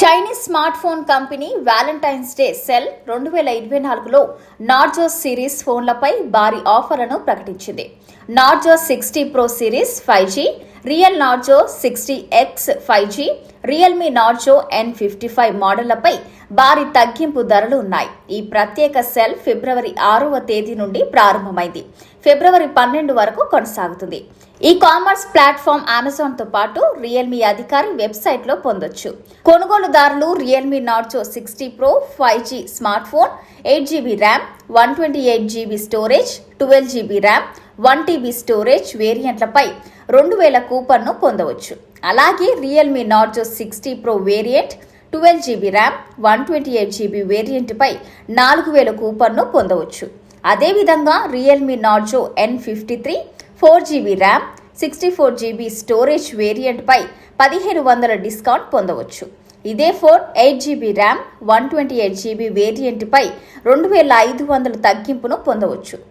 Chinese smart phone company Valentine's day sale రెండు వేల ఇరవై నాలుగులో నార్జో సిరీస్ ఫోన్లపై భారీ ఆఫర్లను ప్రకటించింది. Narzo sixty pro series five G real Narzo sixty X five G Realme Narzo N fifty five మోడళ్ళపై భారీ తగ్గింపు ధరలు ఉన్నాయి. ఈ ప్రత్యేక సెల్ ఫిబ్రవరి ఆరవ తేదీ నుండి ప్రారంభమైంది. ఫిబ్రవరి పన్నెండు వరకు కొనసాగుతుంది. ఈ కామర్స్ ప్లాట్ఫామ్ అమెజాన్తో పాటు రియల్మీ అధికారి వెబ్సైట్లో పొందొచ్చు. కొనుగోలుదారులు Realme Narzo sixty pro five G smart phone eight GB RAM one twenty eight GB storage twelve GB RAM one TB storage వేరియంట్లపై రెండు వేల కూపన్ను పొందవచ్చు. అలాగే Realme Narzo sixty pro variant twelve GB RAM one twenty eight GB వేరియంట్పై నాలుగు వేల కూపన్ను పొందవచ్చు. అదేవిధంగా Realme Narzo N fifty three four GB RAM sixty four GB storage వేరియంట్పై పదిహేను వందల డిస్కౌంట్ పొందవచ్చు. ఇదే phone eight GB RAM one twenty eight GB వేరియంట్పై రెండు వేల ఐదు వందల తగ్గింపును పొందవచ్చు.